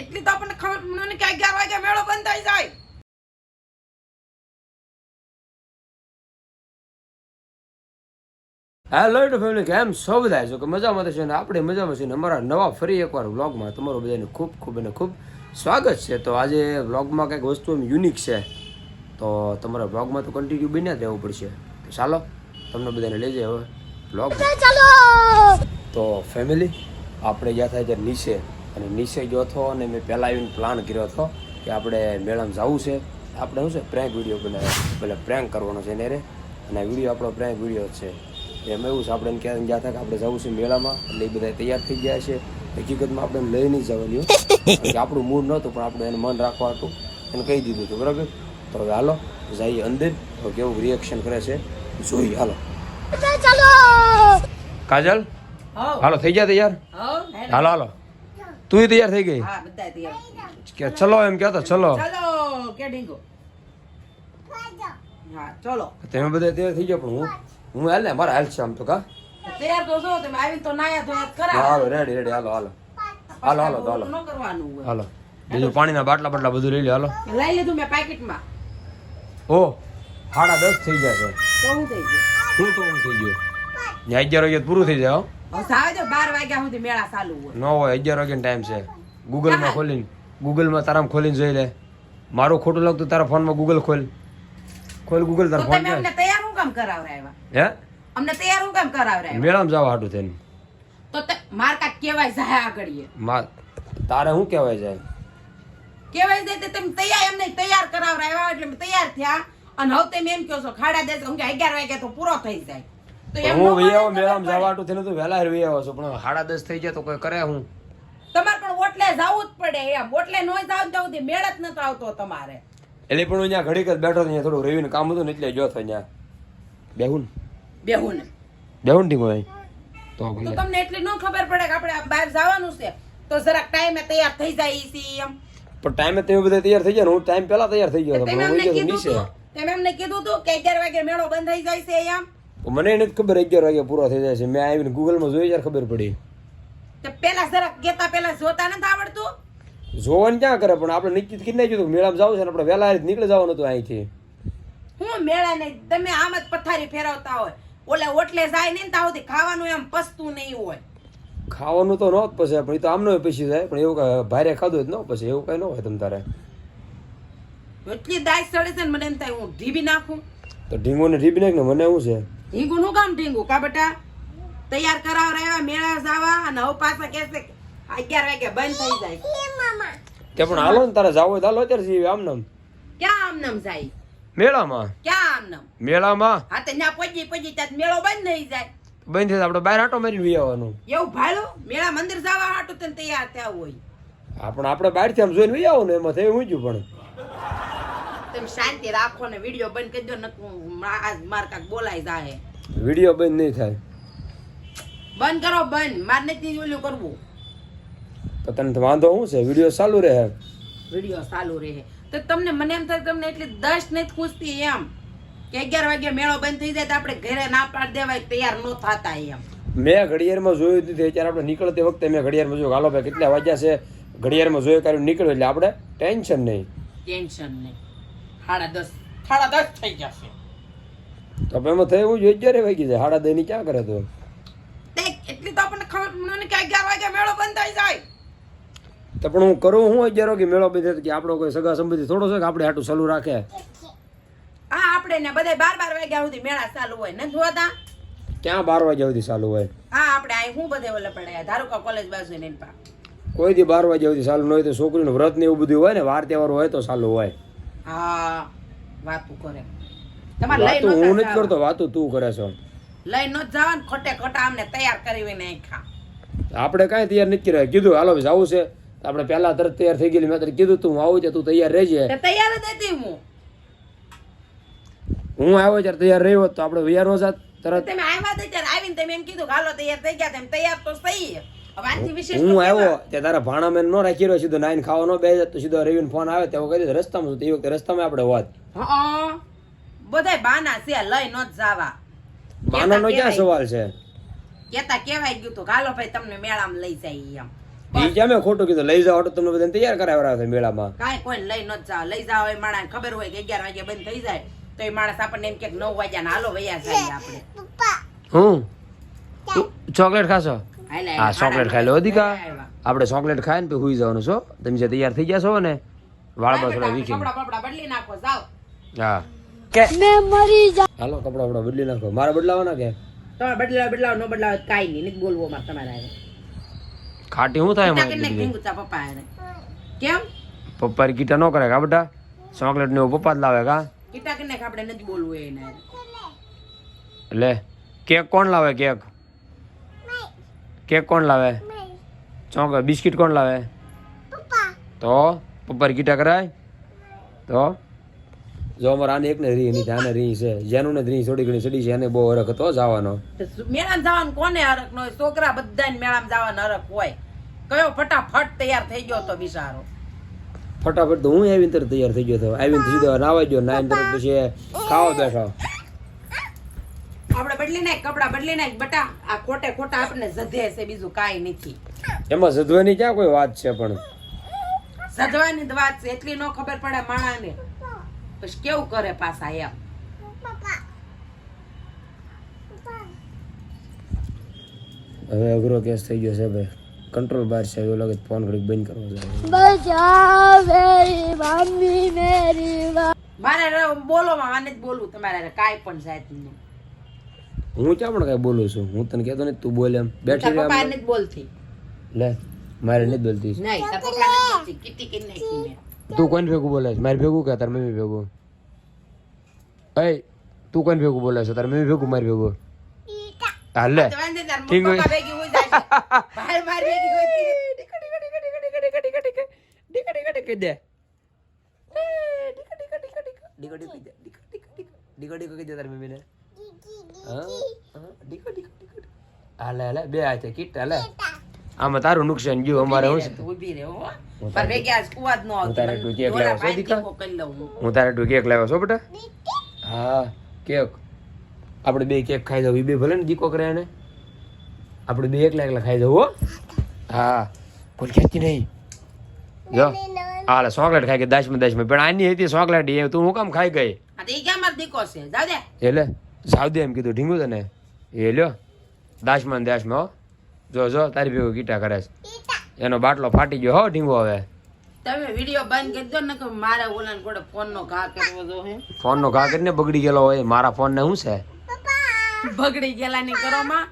એટલી તો આપણને ખબર મને કે અગિયાર વાગે મેળો બંધ થઈ જાય. હેલો ટુ ફેમિલી કેમ સૌ બધા છો કે મજામાં થશે ને આપણે મજામાં છે ને અમારા નવા ફરી એકવાર વ્લોગમાં તમારું બધાને ખૂબ ખૂબ અને ખૂબ સ્વાગત છે. તો આજે વ્લોગમાં કંઈક વસ્તુ એમ યુનિક છે. તો તમારા વ્લોગમાં તો કન્ટિન્યુ બન્યા જ રહેવું પડશે. તો ચાલો તમને બધાને લઈ જાય હવે વ્લોગ. તો ફેમિલી આપણે ગયા થાય ત્યારે નીચે અને નિશ્ચય ગયો હતો અને મેં પહેલાં આવીને પ્લાન કર્યો હતો કે આપણે મેળામાં જવું છે. આપણે શું છે પ્રેન્ક વીડિયો બનાવ્યો. પહેલાં પ્રેન્ક કરવાનો છે એને રે. અને આ વીડિયો આપણો પ્રેન્ક વીડિયો છે. એમ એવું છે આપણે ક્યાં ગયા હતા કે આપણે જવું છે મેળામાં. એટલે એ બધા તૈયાર થઈ ગયા છે. હકીકતમાં આપણે લઈ નહીં જવાનું કે આપણું મૂડ નહોતું પણ આપણે એને મન રાખવા હતું. એને કહી દીધું હતું બરાબર? તો હવે હાલો જઈએ અંદર. તો કેવું રિએક્શન કરે છે? જોઈએ હાલો. કાજલ હાલો થઈ ગયા તૈયાર? હો. હાલો હાલો. તું તૈયાર થઈ ગઈ? કે ચલો એમ કહેતો ચલો. ચલો કે ચલો. તમે બધા તૈયાર થઈ ગયો પણ હું હું હાલ ને મારા હાલ છે આમ તો કા? હાલો રેડી રેડી હાલો હાલો. હાલો હાલો હાલો. હાલો. બીજું પાણીના બાટલા બાટલા બધું લઈ લે હાલો. લઈ લીધું મેં પાકીટમાં. ઓ સાડા દસ થઈ છે. હું તો થઈ ગયું? અગિયાર વાગે પૂરું થઈ જાય હો. હવે સાવે જો બાર વાગ્યા સુધી મેળા ચાલુ હોય. ન હોય અગિયાર વાગ્યાનો ટાઈમ છે. ગૂગલમાં ખોલીને ગૂગલમાં તારામ ખોલીને જોઈ લે. મારું ખોટું લાગતું તારા ફોનમાં ગૂગલ ખોલ. ખોલ ગૂગલ તારા ફોન અમને તૈયાર હું કામ કરાવરાવ્યા હે? અમને તૈયાર હું કામ કરાવરાવ્યા મેળામાં જવા હાટું થઈને. તો તે- માર કાક કહેવાય જાય આગળીએ માર તારે શું કહેવાય જાય? કહેવાય જાય તે તમે તૈયાર એમને તૈયાર કરાવરાવ્યા એટલે તૈયાર થયા. અને હવે તમે એમ કહો છો ખાડા દેશો કે અગિયાર વાગ્યા તો પૂરો થઈ જાય. હું વહી આવો તો મેળામાં ખબર થઈને તો વહેલા વહી આવો છો. પણ સાડા દસ થઈ જાય તો કોઈ કરે હું? તમારે પણ ઓટલે જવું જ પડે એમ. ઓટલે નો જાવ તો સુધી મેળ જ નતો આવતો તમારે. એટલે પણ હું અહીંયા ઘડીક જ બેઠો હતો અહીંયા થોડું રેવીને કામ હતું ને એટલે જો થઈ અહીંયા. બેહુન બેહુન ને. બેહુન ટીમ હોય તો તો તમને એટલી ન ખબર પડે કે આપણે બહાર જવાનું છે. તો જરાક ટાઈમે તૈયાર થઈ જાય સી એમ. પણ ટાઈમે તમે બધા તૈયાર થઈ ગયા હું ટાઈમ પહેલા તૈયાર થઈ ગયો હતો તમે એમને કીધું નીચે. તું તમે એમને કીધું તું કે અગિયાર વાગે મેળો બંધ થઈ જાય છે એમ. મને એને ખબર અગિયાર વાગે પૂરો થઈ જાય છે. મેં આવીને ગૂગલમાં જોઈ ત્યારે ખબર પડી. તો પેલા જરાક કેતા પેલા જોતા નથી આવડતું? જોવાનું ક્યાં કરે? પણ આપણે નિશ્ચિત કરી નાખ્યું હતું મેળામાં જવું છે ને આપણે વહેલા નીકળી જવાનું હતું અહીંથી. હું મેળા નહીં તમે આમ જ પથારી ફેરવતા હોય. ઓલે ઓટલે જાય નહીં ત્યાં સુધી ખાવાનું એમ પસતું નહીં હોય. ખાવાનું તો ન જ પછી પણ એ તો આમનો પછી જાય. પણ એવું ભારે ખાધું જ ન પછી એવું કઈ ન હોય તમ તારે. એટલી દાય ચડે છે ને મને એમ થાય હું ઢીબી નાખું. તો ઢીંગોને ઢીબી નાખ ને મને શું છે? ઢીંગું નું કામ ઢીંગું કા બેટા? તૈયાર કરાવ રહ્યા મેળા જવા અને હવે પાછા કહેશે અગિયાર વાગે બંધ થઈ જાય. તે પણ હાલો ને તારે જાવ હાલો અત્યારે જીવે આમ નામ ક્યાં આમ નામ જાય? મેળામાં? ક્યાં આમ નામ મેળામાં? હા તો ત્યાં પહોંચી પહોંચી ત્યાં મેળો બંધ થઈ જાય. બંધ થાય આપણે બહાર આટો મારીને વી આવવાનું. એવું ભાડું મેળા મંદિર જવા આટો તને તૈયાર થયા હોય. હા પણ આપણે બહારથી આમ જોઈને વી આવવાનું એમાં થઈ હું પણ. તમે શાંતિ રાખો ને વીડિયો બંધ કરી દો આજ માર કાક બોલાય જાય વીડિયો બંધ નહીં થાય. બંધ કરો બંધ. માર નથી ઓલું કરવું. તો તને વાંધો શું છે? વીડિયો ચાલુ રહે. વીડિયો ચાલુ રહે. તો તમને મને એમ થાય તમને એટલી દસ નથી ખૂસતી એમ. કે અગિયાર વાગે મેળો બંધ થઈ જાય તો આપણે ઘરે ના પાડ દેવાય તૈયાર ન થતા એમ. મેં ઘડિયાળમાં જોયું હતું ત્યારે આપણે નીકળતી વખતે મેં ઘડિયાળમાં જોયું હાલો ભાઈ કેટલા વાગ્યા છે? ઘડિયાળમાં જોયું કર્યું નીકળ્યું. એટલે આપણે ટેન્શન નહીં. ટેન્શન નહીં. સાડા દસ સાડા દસ થઈ જશે. તો એમાં થયું જ અગિયારે વાગી જાય. સાડા દસની ક્યાં કરે તો? એટલી તો આપણને ખબર મને કે અગિયાર વાગે મેળો બંધ થઈ જાય. તો પણ હું કરું હું અગિયાર વાગે મેળો બધે કે આપણો કોઈ સગા સંબંધી થોડો છે કે આપણે આટલું ચાલુ રાખે? હા આપણે ને બધા બાર બાર વાગ્યા સુધી મેળા ચાલુ હોય. નથી જોતા ક્યાં બાર વાગ્યા સુધી ચાલુ હોય? હા આપણે અહીં હું બધે ઓલે પડ્યા ધારુકા કોલેજ બાજુ ને પા કોઈ દી બાર વાગ્યા સુધી ચાલુ ન હોય તો છોકરીનું વ્રત ને એવું બધું હોય ને વાર તહેવાર હોય તો ચાલુ હોય. હા વાતું કરે. તમારે લઈ વાતું હું નથી કરતો વાતું તું કરે છો. લઈ ન જવા ને ખોટે ખોટા અમને તૈયાર કરી ને આપણે કાંઈ તૈયાર નથી કર્યા. કીધું હાલો ભાઈ જવું છે. આપણે પહેલા તરત તૈયાર થઈ ગયેલી. મેં તને કીધું તું આવું છે તું તૈયાર રહેજે. તૈયાર જ હતી હું. હું આવ્યો ત્યારે તૈયાર રહ્યો તો આપણે વૈયાર જાત. તરત તમે આવ્યા ત્યારે આવીને તમે એમ કીધું હાલો તૈયાર થઈ ગયા તેમ તૈયાર તો થઈ તો હું આવ્યો ત્યાં તારા ભાણા મેં ન રાખી રહ્યો સીધો નાઈન ખાવા ન બે તો સીધો રવિને ફોન આવે તો કહી રસ્તામાં તે વખતે રસ્તામાં આપણે વાત. બધા બાના છે લઈ ન જવા. બાનાનો ક્યાં સવાલ છે? કેતા કેવાય ગયું તું કાલો ભાઈ તમને મેળામાં લઈ જાય એમ. કેમ મેં ખોટું કીધું? લઈ જાઓ તો તમને બધાને તૈયાર કરાવ્યા છે મેળામાં. કાંઈ કોઈ લઈ ન જાવ લઈ જાવ એ માણસ ખબર હોય કે અગિયાર વાગે બંધ થઈ જાય તો એ માણસ આપણને એમ કે નવ વાગ્યા હાલો વયા જાય આપણે. હું? ચોકલેટ ખાશો? હા ચોકલેટ ખાઈ લો દીકા આપણે ચોકલેટ ખાય ને પછી હુઈ જવાનું છો? તમે જે તૈયાર થઈ ગયા છો ને વાળ પર થોડા વીખી હા બપડા બદલી નાખો જાઓ. હા. હાલો કપડા બપડા બદલી નાખો. મારે બદલાવાના કે? તમે બદલાવ બદલાવ ન બદલાવ તો કાંઈ નહીં. નથી બોલવું અમારે તમારે ખાટી શું થાય પપ્પા કેમ? પપ્પા કીટા ન કરે કા બેટા? ચોકલેટ ને એવું પપ્પા જ લાવે કા? કીટા કેટલે આપણે નથી બોલવું એને હારે. એટલે કેક કોણ લાવે કેક? કેક કોણ લાવે? ચોક બિસ્કિટ કોણ લાવે? તો? પપ્પા કીટા કરાય? તો? જો અમારે આને એકને રી એની આને રી છે. જેનું ને રી થોડી ઘણી ચડી છે. એને બહુ હરખ હતો જવાનો. મેળામાં જવાનું કોને હરખ? નો છોકરા બધાને મેળામાં જવાનો હરખ હોય. કયો ફટાફટ તૈયાર થઈ ગયો તો બિચારો. ફટાફટ તો હું આવીને તરત તૈયાર થઈ ગયો હતો. આવીને સીધો નાવા ગયો નાઈને તરત પછી ખાવા બેઠો. આપણે બદલી નાખ કપડા બદલી નાખ બટા આ ખોટે ખોટા આપણને જધે છે બીજું કાંઈ નથી. એમાં જધવાની ક્યાં કોઈ વાત છે પણ? જધવાની જ વાત છે એટલી નો ખબર પડે માણાને. પછી કેવું કરે પાછા એમ? હવે અઘરો કેસ થઈ ગયો છે ભાઈ. કંટ્રોલ બહાર છે એવું લાગે ફોન ઘડીક બંધ કરવો છે મારે બોલો માં આને જ બોલવું તમારે કાંઈ પણ જાતનું. હું ક્યાં પણ કઈ બોલું છું હું તને કહેતો ને તું બોલ એમ બેઠી રહ્યા રહે પપ્પા આમ. એને જ બોલતી લે મારે નથી બોલતી નહીં તાર પપ્પા બોલતી કીટી કે નહીં તું કોણ ભેગું બોલે છે મારે ભેગું કે તાર મમ્મી ભેગું એ તું કોણ ભેગું બોલે છે તાર મમ્મી ભેગું મારી ભેગું હાલે ઠીક હોય. બહાર માર ભેગી હોય તી. ડીકા, ડીકા, ડીકા, ડીકા, ડીકા, ડીકા, ડીકા, ડીકા. ડીકા, ડીકા, ડીકા દે. ડીકા, ડીકા, ડીકા, ડીકા. ડીકા, ડીકા દે. ડીકા, ડીકા, ડીકા. ડીકા, ડીકા કહી દે? ડીકા, ડીકા, ડીકા, ડીકા. હાલે, હાલે, બે હાથે કીટ હાલે આમાં તારું નુકસાન ગયું અમારે હું ઊભી રહે, હો. પણ ભેગી આજ કુવા જ ન તારે તું કેક લાવ્યો છો, દીકા? ટીપો કરી લઉં હું. હું તારે તું કેક લાવ્યો છો બેટા? હા કેક. આપણે બે કેક ખાઈ જાવ એ બે ભલે ને દીકો કરે એને. આપણે બે એકલા એકલા ખાઈ જાવ હો. હા. કોઈ ખેતી નહીં. જો. હાલે ચોકલેટ ખાઈ ગઈ દાસમાં દાસમાં. પણ આની હતી ચોકલેટ એ તું હું કામ ખાઈ ગઈ? એટલે? સાવ દે એમ કીધું ઢીંગું તને? એ લ્યો દાસમાં ને દાસમાં હો. જો જો તારી ભેગું કીટા કરે છે. એનો બાટલો ફાટી ગયો હો ઢીંગો હવે. તમે વીડિયો બંધ કરી દો ને કે મારે ઓલા કોડે ફોનનો ફોન નો ઘા કરવો જો હે? ફોનનો ઘા કરીને બગડી ગયેલો હોય મારા ફોન ને શું છે? બગડી ગયેલા ની કરો માં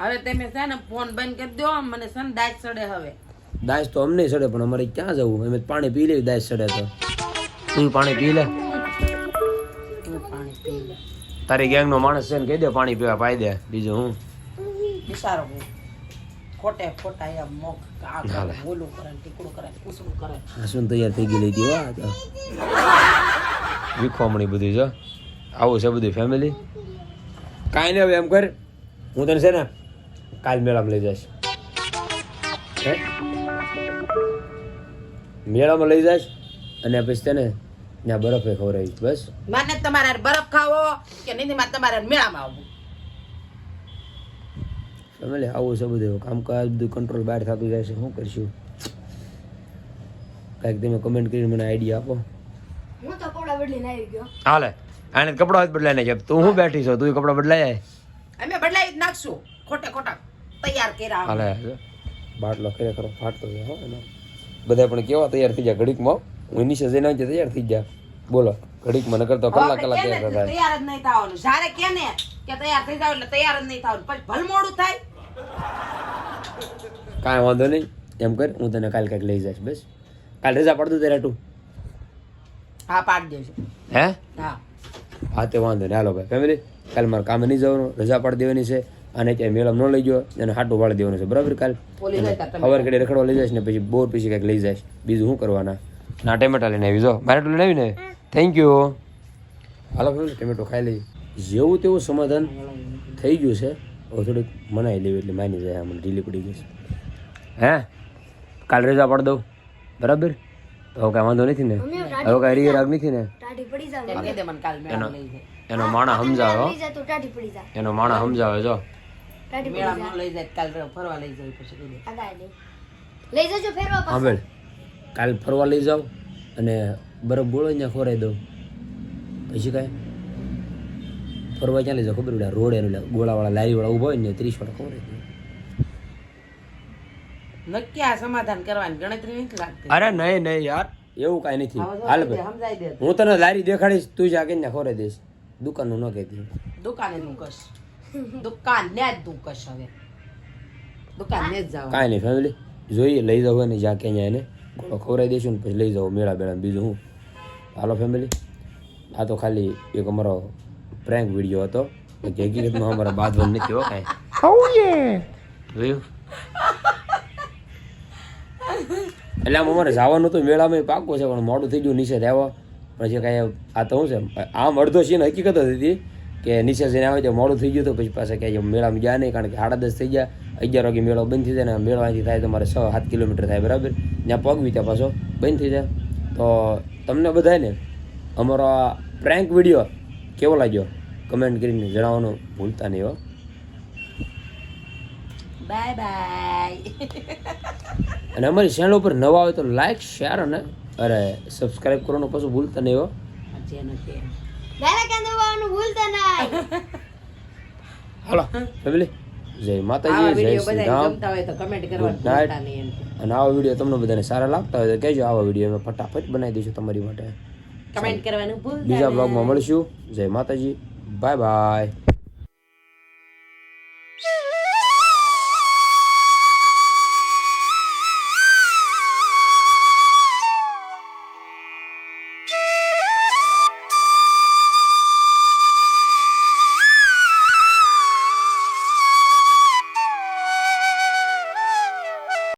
હવે તમે છે ને ફોન બંધ કરી દો મને છે ને દાજ ચડે હવે. દાસ તો અમને સડે પણ અમારે ક્યાં જવું? અમે પાણી પી લેવી દાસ સડે તો. તું પાણી પી લે. હું પાણી પી લે. તારી ગેંગ નો માણસ છે ને કહી દે પાણી પીવા પાઈ દે બીજું હું? બિચારો ખોટે ખોટા એમ મોક આ બોલું કરે ટીકડું કરે ને કરે. હસુન તૈયાર થઈ ગયેલી લીધી વાહ વિખોમણી બધી જો આવું છે બધી ફેમિલી કાંઈ નહીં હવે એમ કર હું તને છે ને કાલ મેળામાં લઈ જઈશ. હે? મેળામાં લઈ જઈશ અને પછી તને ત્યાં બરફે ખવડાવીશ બસ. મને તમારે બરફ ખાવો કે નહીં મારે તમારે મેળામાં આવવું. ફેમિલી આવું છે બધું. કામકાજ બધું કંટ્રોલ બહાર થતું જાય છે. શું કરશું? કાંઈક તમે કમેન્ટ કરીને મને આઈડિયા આપો. હું તો કપડા બદલીને આવી ગયો. હાલે. આને કપડા જ બદલાઈ નાખ્યા. તું હું બેઠી છો? તું કપડા બદલાય. અમે બદલાઈ જ નાખશું. ખોટે ખોટા તૈયાર કર્યા હાલે. બાટલો ખરેખર ફાટતો છે હો એનો. બધા પણ કેવા તૈયાર થઈ જાય ઘડીકમાં? હું એની જઈને ના તૈયાર થઈ જાય બોલો ઘડીક મને કરતો કલાક કલાક તૈયાર કે થતા તૈયાર જ નહીં થવાનું. જ્યારે કે ને કે તૈયાર થઈ જાવ એટલે તૈયાર જ નહીં થવાનું. પછી ભલ મોડું થાય. કાંઈ વાંધો નહીં. એમ કર હું તને કાલ કાંઈક લઈ જઈશ બસ. કાલ રજા પડતું તારે તું. હા પાડ દેજો. હે? હા. હા તે વાંધો નહીં. હાલો ભાઈ ફેમિલી કાલ મારે કામે નહીં જવાનું. રજા પાડી દેવાની છે. અને ત્યાં મેળમ ન લઈ ગયો એને હાટું વાળી દેવાનું છે. બરાબર કાલ? ખબર કડી રખડવા લઈ જાય ને પછી બોર પછી કાંઈક લઈ જાય બીજું શું કરવાના? ના ટેમેટા લઈને આવી જો. મારે એટલું લઈને ને થેન્ક યુ હાલો ફેમિલી ટેમેટો ખાઈ લઈ. જેવું તેવું સમાધાન થઈ ગયું છે હવે થોડીક મનાઈ લેવી એટલે માની જાય મને ઢીલી પડી ગઈ છે. હે? કાલ રજા પાડી દઉં. બરાબર? તો હવે કાંઈ વાંધો નથી ને. હવે કાંઈ રીય રાગ નથી ને. ટાઢી પડી જાવ એમ કહી દે મને કાલ મેળા લઈ જાય. એનો માણા સમજાવે તો એનો માણા સમજાવે જો. લઈ જાય કાલ ફરવા લઈ જાય પછી લઈ જજો ફેરવા કાલ ફરવા લઈ જાઓ અને બરફ બોળો ત્યાં ખોરાઈ દઉં પછી કાંઈ? ફરવા ક્યાં લઈ જાઓ? ખબર પડે રોડ એને ગોળાવાળા લારીવાળા ઊભા હોય ને ત્રીસ વાળા ખોરાઈ દઉં નક્કી આ સમાધાન કરવાની ગણતરી નથી લાગતી. અરે નહીં નહીં યાર. એવું કાંઈ નથી. હાલ ભાઈ. હું તને લારી દેખાડીશ તું જા ને ખોરે દઈશ. દુકાનનું ન કહેતી. દુકાને નું કશ. દુકાન ને જ તું કશ હવે. દુકાન ને જ જાવ કાંઈ નહીં ફેમિલી જોઈએ લઈ જાવ ને જ્યાં ક્યાં એને. ગોળો ખવડાવી દઈશું ને પછી લઈ જાઓ મેળા બેળા બીજું હું. હાલો ફેમિલી આ તો ખાલી એક અમારો પ્રેન્ક વીડિયો હતો. બાકી હકીકતમાં અમારા બાદવન નથી હો કાંઈ. જોયું? એટલે આમ અમારે જવાનું તો મેળામાં પાકું છે પણ મોડું થઈ ગયું નીચે રહેવા પછી કાંઈ આ તો શું છે આમ અડધો સીન હકીકત હતી. કે નીચે જઈને આવે તો મોડું થઈ ગયું તો પછી પાછા ક્યાંય મેળામાં ગયા નહીં કારણ કે સાડા દસ થઈ ગયા. અગિયાર વાગે મેળો બંધ થઈ જાય ને મેળો અહીંથી થાય તમારે છ સાત કિલોમીટર થાય બરાબર? ત્યાં પગવી ત્યાં પાછો બંધ થઈ જાય. તો તમને બધાને અમારો આ પ્રેન્ક વીડિયો કેવો લાગ્યો? કમેન્ટ કરીને જણાવવાનું ભૂલતા નહીં હો. બાય બાય અને અમારી ચેનલ ઉપર નવા હોય તો લાઈક શેર અને અરે સબસ્ક્રાઈબ કરવાનું પાછું ભૂલતા નહીં હો. જેને કેમ દબાવવાનું ભૂલતા નહીં હાલો ફેમિલી જય માતાજી જય વીડિયો શ્રી બધાને રામ. ગમતા હોય તો કમેન્ટ કરવાનું ભૂલતા નહીં એમ. અને આવા વીડિયો તમને બધાને સારા લાગતા હોય તો કહેજો આવા વીડિયો અમે ફટાફટ બનાવી દઈશું તમારી માટે. કમેન્ટ કરવાનું ભૂલતા બીજા બ્લોગમાં મળીશું. જય માતાજી. Bye bye